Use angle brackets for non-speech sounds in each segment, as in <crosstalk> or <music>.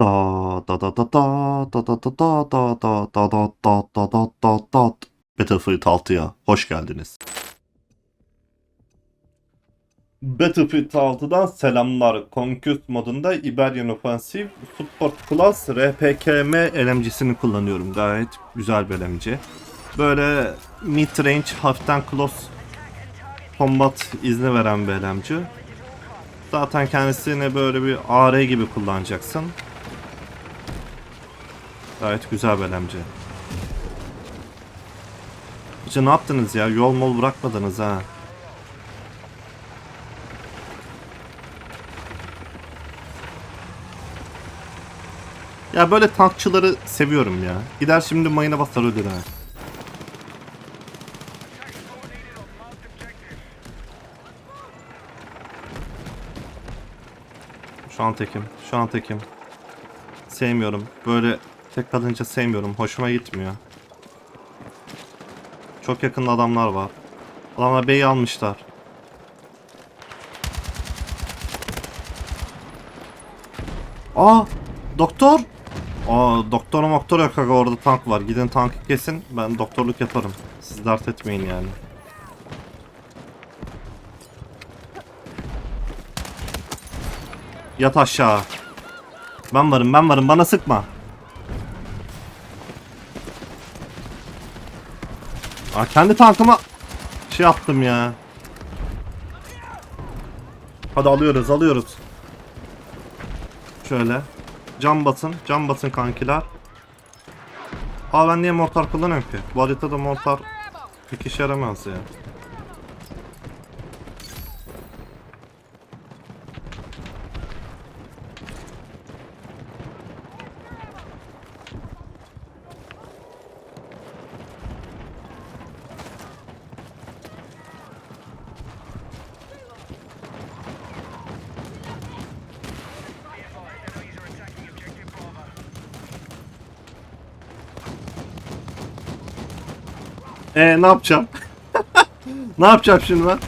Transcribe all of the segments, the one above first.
Da da da da da da da da da da da da da da da da da Battlefield 6'ya hoş geldiniz. Battlefield 6'dan selamlar. Conquest modunda Iberian Offensive Support Class RPKM LMG'sini kullanıyorum. Gayet güzel bir LMG. Böyle mid range hafiften close combat izni veren bir LMG. Zaten kendisini böyle bir AR gibi kullanacaksın. Gayet güzel LMG. İşte ne yaptınız ya? Yol mol bırakmadınız ha. Ya böyle tankçıları seviyorum ya. Gider şimdi mayına basar ölür ha. Şu an tekim. Şu an tekim. Sevmiyorum. Böyle tek kalınca sevmiyorum. Hoşuma gitmiyor. Çok yakında adamlar var. Adamlar B'yi almışlar. Aa! Doktor! Aa doktor doktor yok aga orada tank var. Gidin tankı kesin. Ben doktorluk yaparım. Siz dert etmeyin yani. Yat aşağı. Ben varım ben varım bana sıkma. Aa, kendi tankıma şey yaptım ya. Hadi alıyoruz alıyoruz. Şöyle. Cam basın. Cam basın kankiler. Aa ben niye mortar kullanıyorum ki? Bu haritada mortar bir işe yaramaz ya. Ee ne yapacağım? <laughs> ne yapacağım şimdi ben?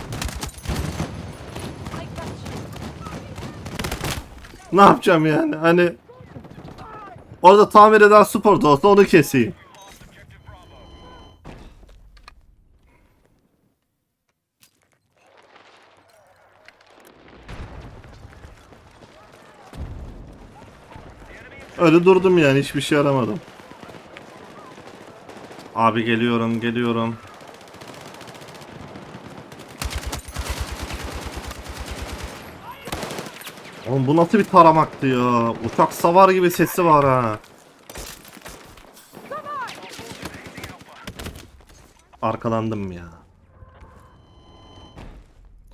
Ne yapacağım yani? Hani orada tamir eden spor da onu keseyim. Öyle durdum yani hiçbir şey aramadım. Abi geliyorum geliyorum. Oğlum bu nasıl bir taramaktı ya? Uçak savar gibi sesi var ha. Arkalandım ya.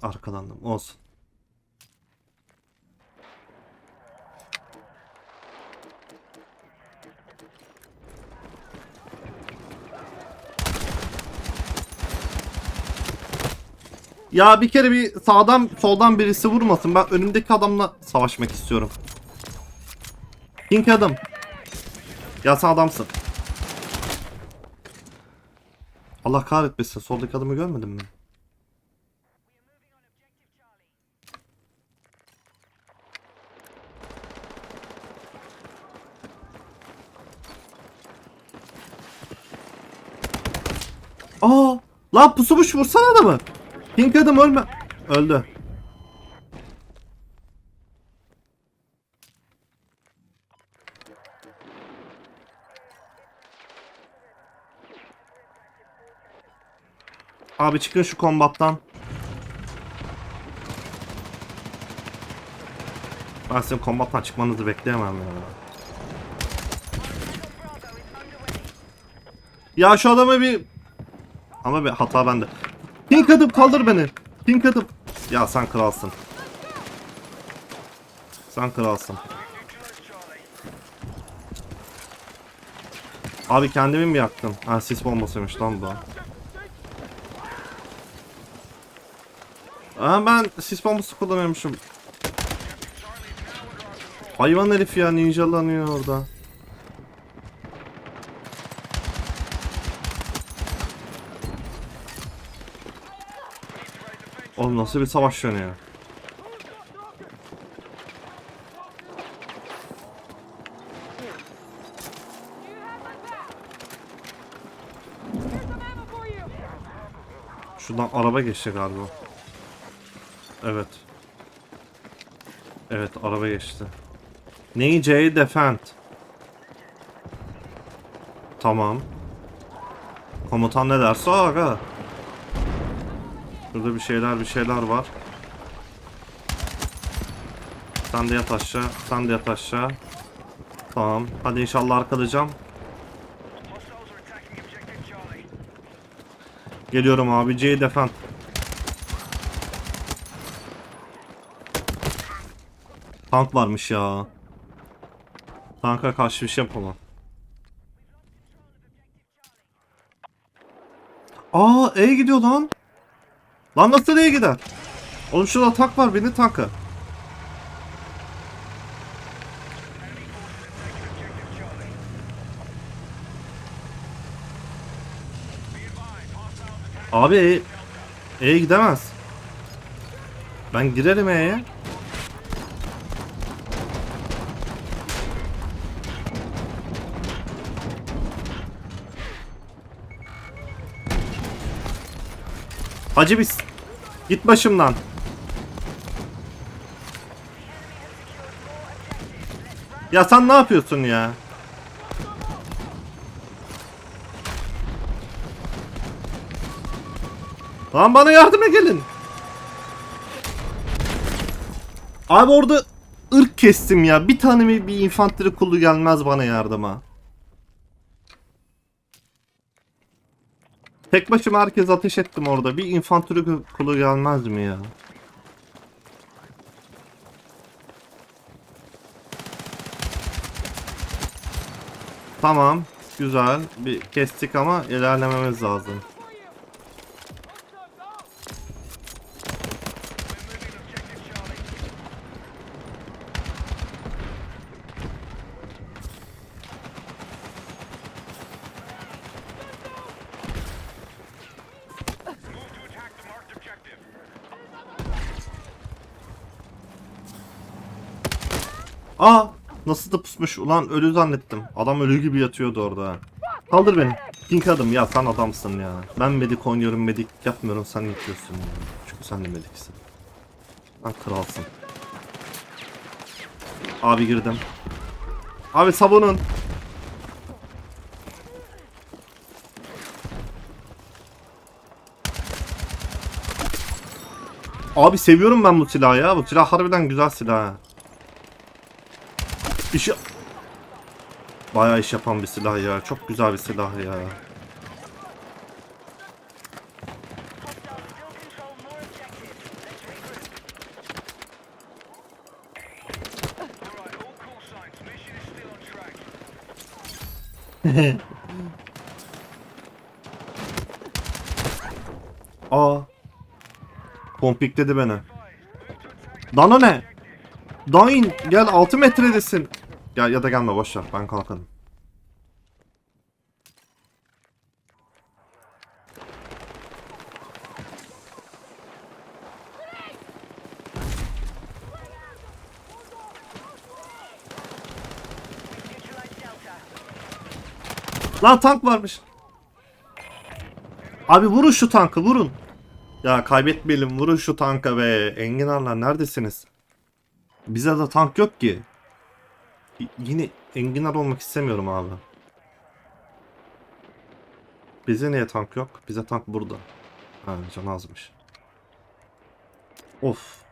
Arkalandım. Olsun. Ya bir kere bir sağdan soldan birisi vurmasın. Ben önümdeki adamla savaşmak istiyorum. Pink adam. Ya sen adamsın. Allah kahretmesin. Soldaki adamı görmedin mi? Aa! Lan pusumuş vursana adamı. Pink adam ölme. Öldü. Abi çıkın şu kombattan. Ben sizin kombattan çıkmanızı bekleyemem ya. Ya şu adamı bir... Ama bir hata bende. Pink adım kaldır beni. Pink adım. Ya sen kralsın. Sen kralsın. Abi kendimi mi yaktım? Ha sis bombasıymış lan bu. Aa ben sis bombası kullanıyormuşum. Hayvan herif ya ninjalanıyor orada. Nasıl bir savaş dönüyor? Şuradan araba geçti galiba. Evet. Evet araba geçti. Neyce'yi defend. Tamam. Komutan ne derse aga. Burada bir şeyler bir şeyler var. Sen de yat aşağı. Sen de yat aşağı. Tamam. Hadi inşallah arkalayacağım. Geliyorum abi. C defend. Tank varmış ya. Tanka karşı bir şey yapamam. Aa E gidiyor lan. Lan nasıl E gider? Oğlum şurada tank var beni tanka. Abi E, E gidemez. Ben girerim E'ye. Hacı biz. Git başımdan. Ya sen ne yapıyorsun ya? Lan bana yardıma gelin. Abi orada ırk kestim ya. Bir tane mi bir infantry kulu gelmez bana yardıma. Tek başıma herkes ateş ettim orada. Bir infantry kulu gelmez mi ya? Tamam. Güzel. Bir kestik ama ilerlememiz lazım. Aa! Nasıl da pusmuş. Ulan ölü zannettim. Adam ölü gibi yatıyordu orada. Kaldır beni. Pink adım ya sen adamsın ya. Ben medik oynuyorum medik yapmıyorum sen yapıyorsun ya. Çünkü sen de mediksin. Sen kralsın. Abi girdim. Abi savunun. Abi seviyorum ben bu silahı ya. Bu silah harbiden güzel silah. İşi... Bayağı iş yapan bir silah ya. Çok güzel bir silah ya. <laughs> Aa. Pompikledi beni. Dana ne? Dain gel 6 metredesin. Ya ya da gelme boş ben kalkalım. Lan tank varmış. Abi vurun şu tankı vurun. Ya kaybetmeyelim vurun şu tanka be. Enginarlar neredesiniz? Bize de tank yok ki. Yine enginar olmak istemiyorum abi. Bize niye tank yok? Bize tank burada. Ha can azmış. Of.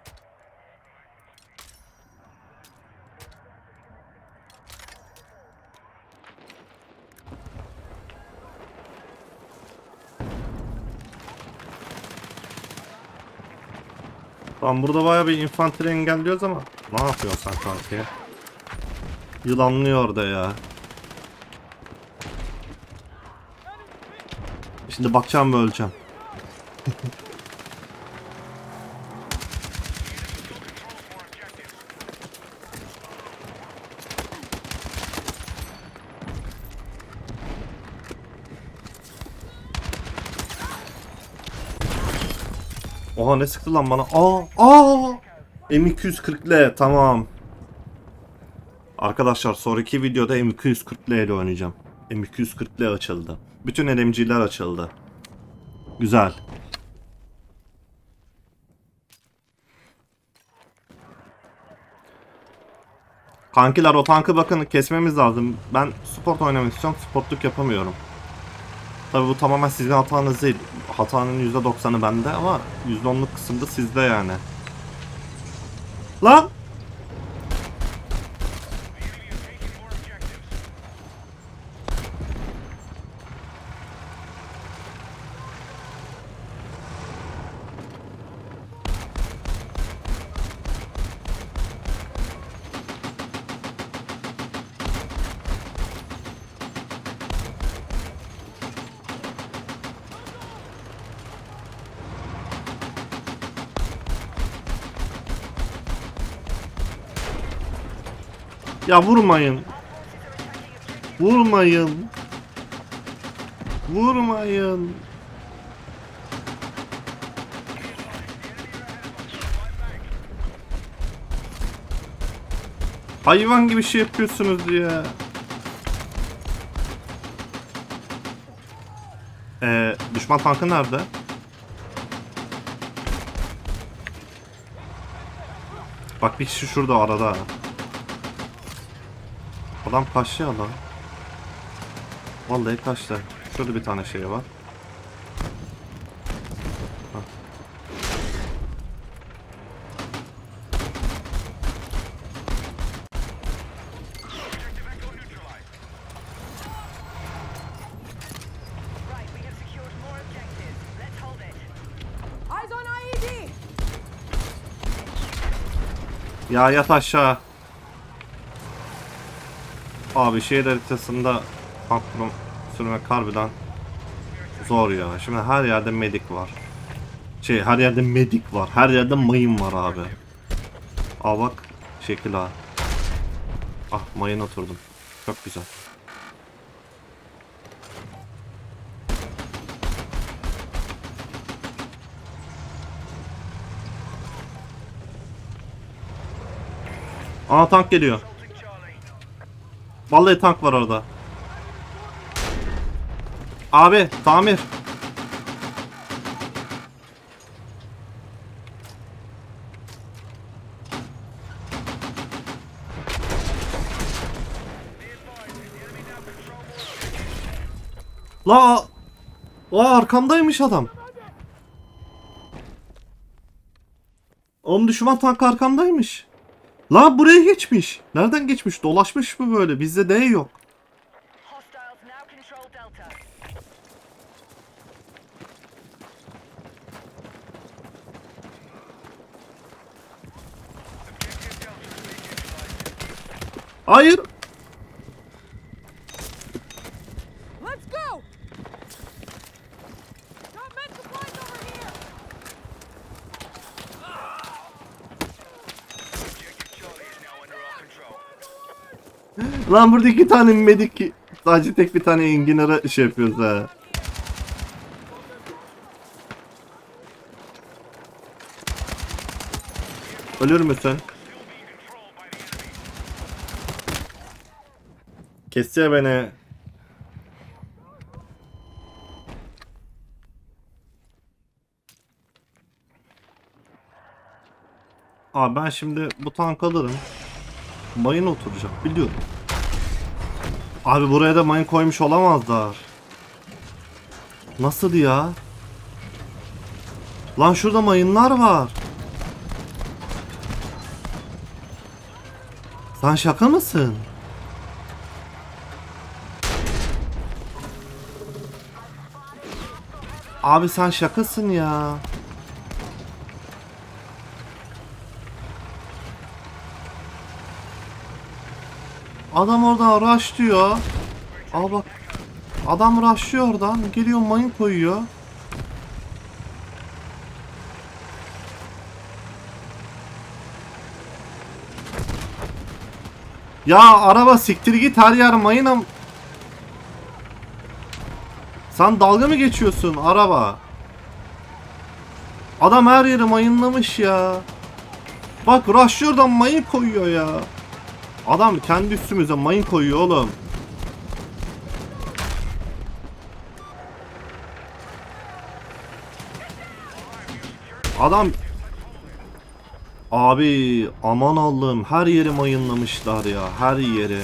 Tamam burada bayağı bir infantry engelliyoruz ama ne yapıyorsun sen kanki? Yılanlıyor orada ya. Şimdi bakacağım ve öleceğim. Oha ne sıktı lan bana? Aa, aa! M240L tamam. Arkadaşlar sonraki videoda M240 ile oynayacağım. M240L açıldı. Bütün LMG'ler açıldı. Güzel. Kankiler o tankı bakın kesmemiz lazım. Ben sport oynamak istiyorum. Sportluk yapamıyorum. Tabi bu tamamen sizin hatanız değil. Hatanın %90'ı bende ama %10'luk kısımda sizde yani. Lan! Ya vurmayın. Vurmayın. Vurmayın. Hayvan gibi şey yapıyorsunuz ya. Ee, düşman tankı nerede? Bak bir kişi şurada arada. Adam kaçtı adam. Vallahi kaçtı. Şurada bir tane şey var. Hah. Right, we have Abi şehir haritasında kurum- sürmek harbiden zor ya. Şimdi her yerde medik var. Şey her yerde medik var. Her yerde mayın var abi. Aa bak şekil ha. Ah mayın oturdum. Çok güzel. Aa tank geliyor. Vallahi tank var orada. Abi tamir. La La arkamdaymış adam. Oğlum düşman tank arkamdaymış. La buraya geçmiş. Nereden geçmiş? Dolaşmış mı böyle? Bizde D yok. Hayır. Lan burada iki tane medik sadece tek bir tane enginara şey yapıyoruz ha. Ölür müsün? Kesiyor beni. Abi ben şimdi bu tank alırım. Mayın oturacak biliyorum. Abi buraya da mayın koymuş olamazlar. Nasıl ya? Lan şurada mayınlar var. Sen şaka mısın? Abi sen şakasın ya. Adam oradan rush diyor. Al bak. Adam rushlıyor oradan. Geliyor mayın koyuyor. Ya araba siktir git her yer mayın am... Sen dalga mı geçiyorsun araba? Adam her yeri mayınlamış ya. Bak rushlıyor oradan mayın koyuyor ya. Adam kendi üstümüze mayın koyuyor oğlum. Adam Abi aman Allah'ım her yeri mayınlamışlar ya her yeri.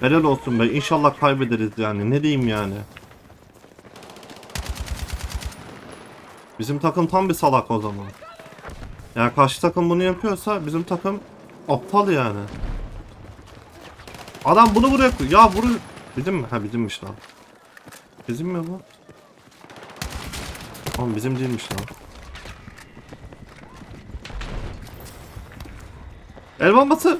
Helal olsun be inşallah kaybederiz yani ne diyeyim yani. Bizim takım tam bir salak o zaman. Yani karşı takım bunu yapıyorsa bizim takım aptal yani. Adam bunu buraya koy. Ya vurun. Bizim mi? Ha bizimmiş lan. Bizim mi bu? Oğlum bizim değilmiş lan. El bombası.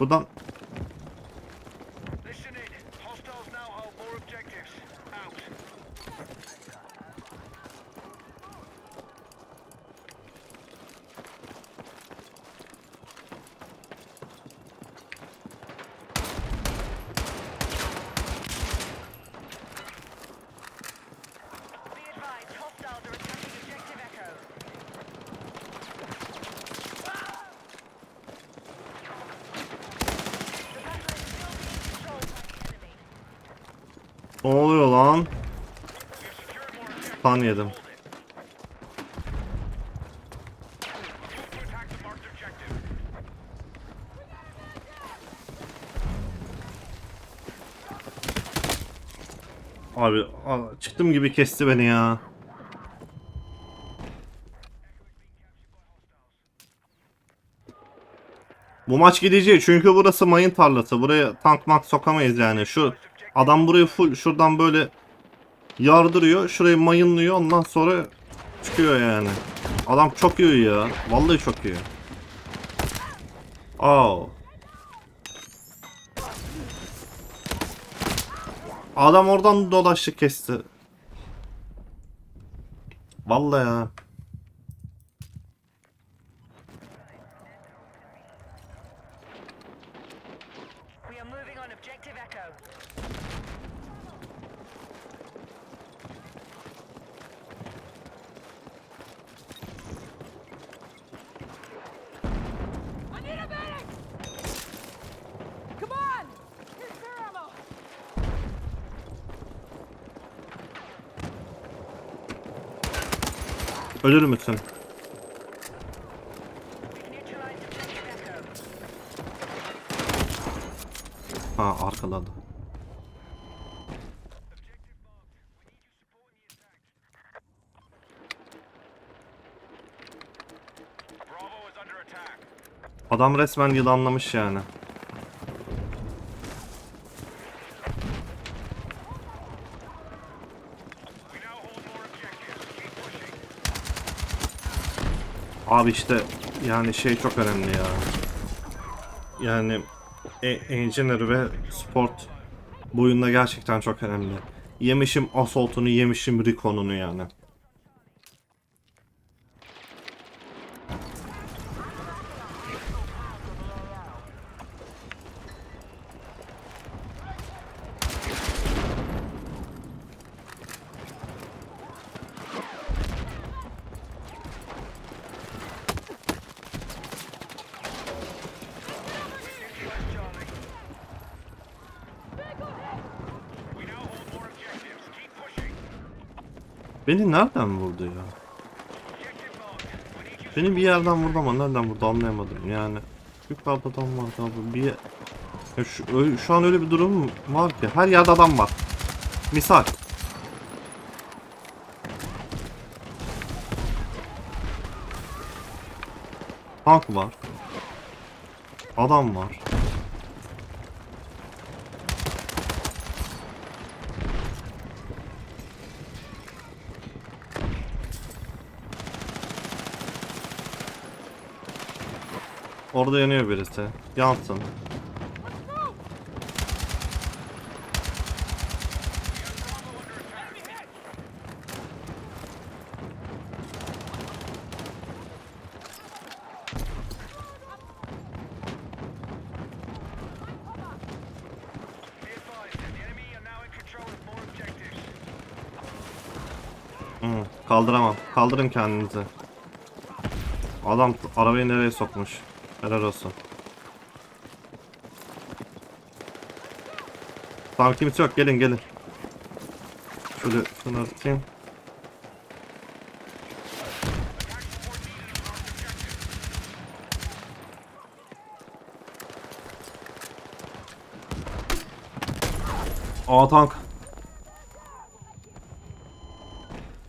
Buradan ne oluyor lan? Pan yedim. Abi çıktım gibi kesti beni ya. Bu maç gideceği çünkü burası mayın tarlası. Buraya tank mank sokamayız yani. Şu adam burayı full şuradan böyle yardırıyor. Şurayı mayınlıyor ondan sonra çıkıyor yani. Adam çok iyi ya. Vallahi çok iyi. Oh. Adam oradan dolaştı kesti. Vallahi ya. Ölür müsün? Ha arkaladı. Adam resmen yılanlamış yani. Abi işte yani şey çok önemli ya. Yani e engineer ve sport bu oyunda gerçekten çok önemli. Yemişim Assault'unu yemişim Recon'unu yani. Beni nereden vurdu ya? Beni bir yerden vurdu ama nereden vurdu anlayamadım yani. Yukarıda adam var abi bir... Ya şu, şu an öyle bir durum var ki her yerde adam var. Misal. Tank var. Adam var. Orada yanıyor birisi. Yansın. Hı, kaldıramam. Kaldırın kendinizi. Adam arabayı nereye sokmuş? Helal olsun. Tamam kimse yok gelin gelin. Şöyle şunu atayım. Aa tank.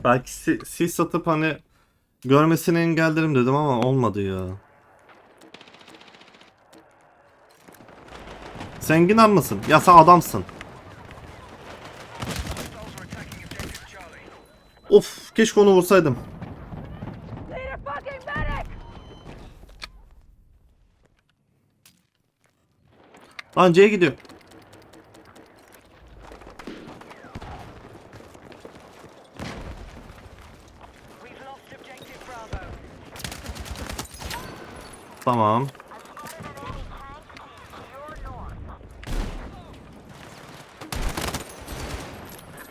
Belki si sis satıp hani görmesini engellerim dedim ama olmadı ya. Zengin mısın? Ya sen adamsın. Of keşke onu vursaydım. Lan C'ye gidiyor.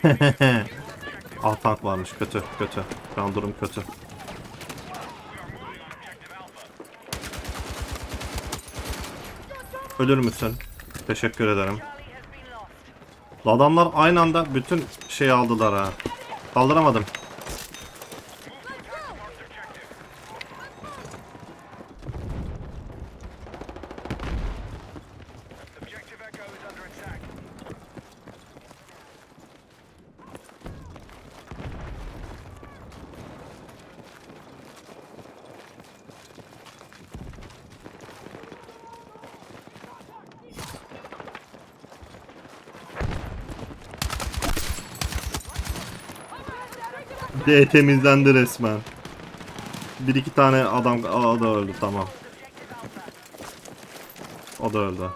<laughs> Aa tank varmış kötü kötü. Şu durum kötü. Ölür müsün? Teşekkür ederim. Adamlar aynı anda bütün şeyi aldılar ha. Kaldıramadım. D temizlendi resmen. Bir iki tane adam Aa, da öldü tamam. O da öldü.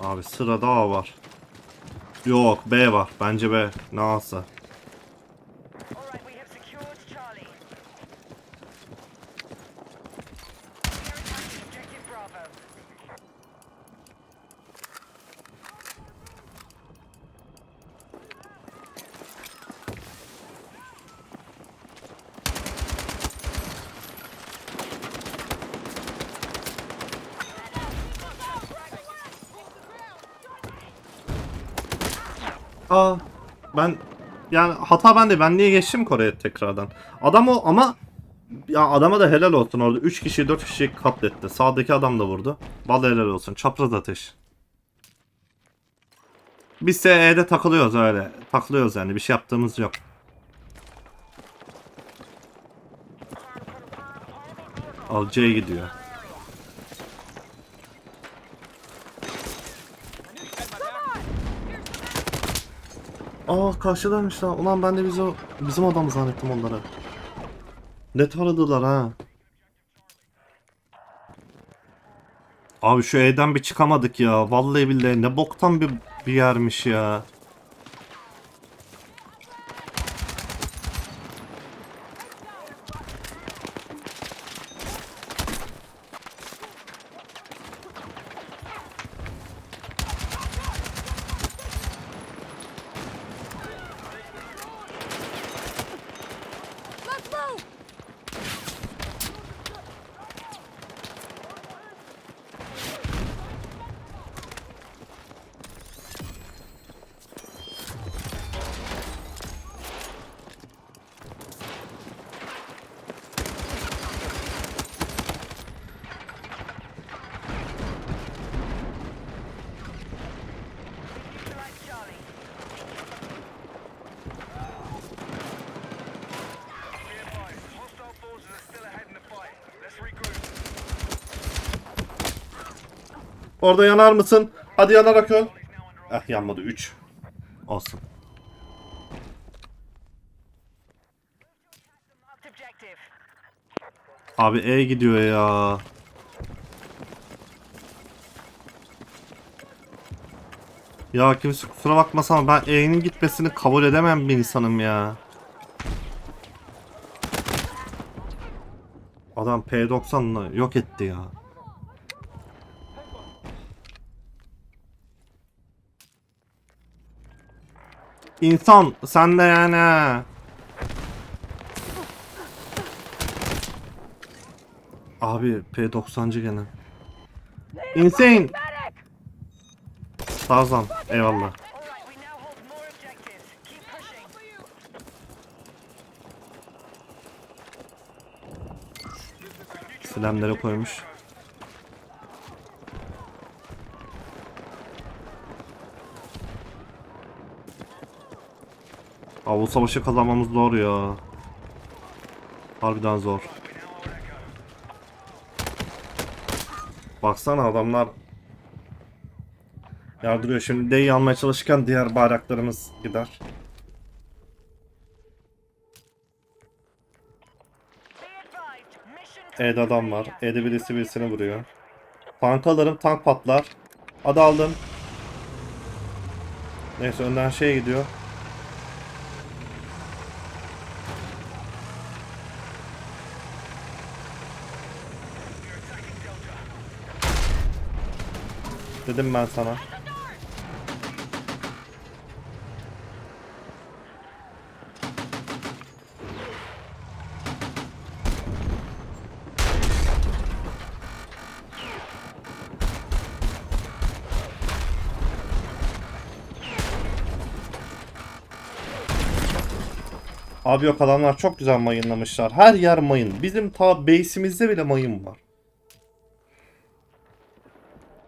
Abi sırada A var. Yok B var. Bence B. Nasıl? All ben yani hata bende. Ben niye geçtim Kore'ye tekrardan? Adam o ama ya adama da helal olsun orada. 3 kişi 4 kişi katletti. Sağdaki adam da vurdu. Vallahi helal olsun. Çapraz ateş. Biz SE'de takılıyoruz öyle. Takılıyoruz yani. Bir şey yaptığımız yok. Al C gidiyor. Aa karşıdaymış lan. Ulan ben de biz o bizim adam zannettim onları. Ne taradılar ha. Abi şu E'den bir çıkamadık ya. Vallahi billahi ne boktan bir, bir yermiş ya. Orada yanar mısın? Hadi yanarak öl. Eh yanmadı 3. Olsun. Abi E gidiyor ya. Ya kimse kusura bakmasın ama ben E'nin gitmesini kabul edemem bir insanım ya. Adam P90'la yok etti ya. İnsan sen de yani. Abi P90'cı gene. Insane. Tarzan eyvallah. All right, Bu savaşı kazanmamız zor ya. Harbiden zor. Baksana adamlar yardırıyor. Şimdi D'yi almaya çalışırken diğer bayraklarımız gider. E'de adam var. E'de birisi birisini vuruyor. Tank alırım. Tank patlar. Hadi aldım. Neyse önden şey gidiyor. Dedim ben sana. Abi yok adamlar çok güzel mayınlamışlar. Her yer mayın. Bizim ta base'imizde bile mayın var.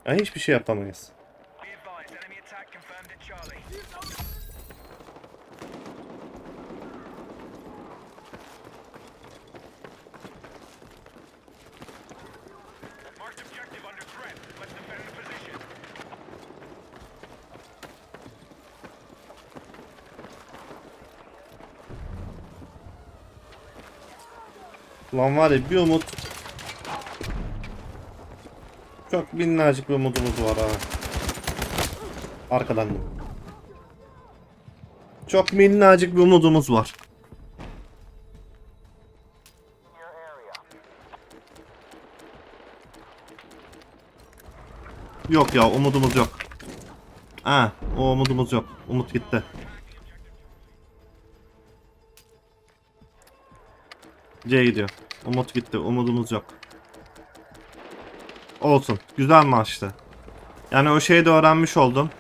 Yani hiçbir şey yapamayız. Lan var ya bir umut. Çok minnacık bir umudumuz var ha. Arkadan. Çok minnacık bir umudumuz var. Yok ya umudumuz yok. Ha, o umudumuz yok. Umut gitti. C gidiyor. Umut gitti. Umudumuz yok. Olsun. Güzel maçtı. Yani o şeyi de öğrenmiş oldum.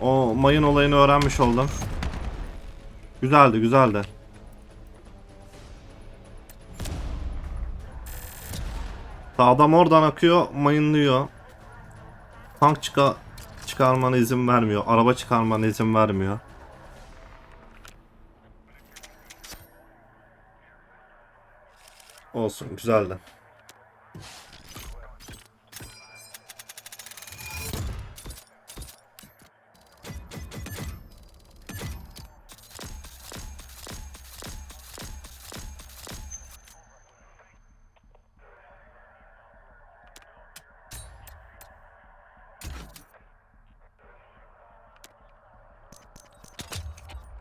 O mayın olayını öğrenmiş oldum. Güzeldi, güzeldi. Adam oradan akıyor, mayınlıyor. Tank çıka çıkarmana izin vermiyor. Araba çıkarmana izin vermiyor. Olsun, güzeldi.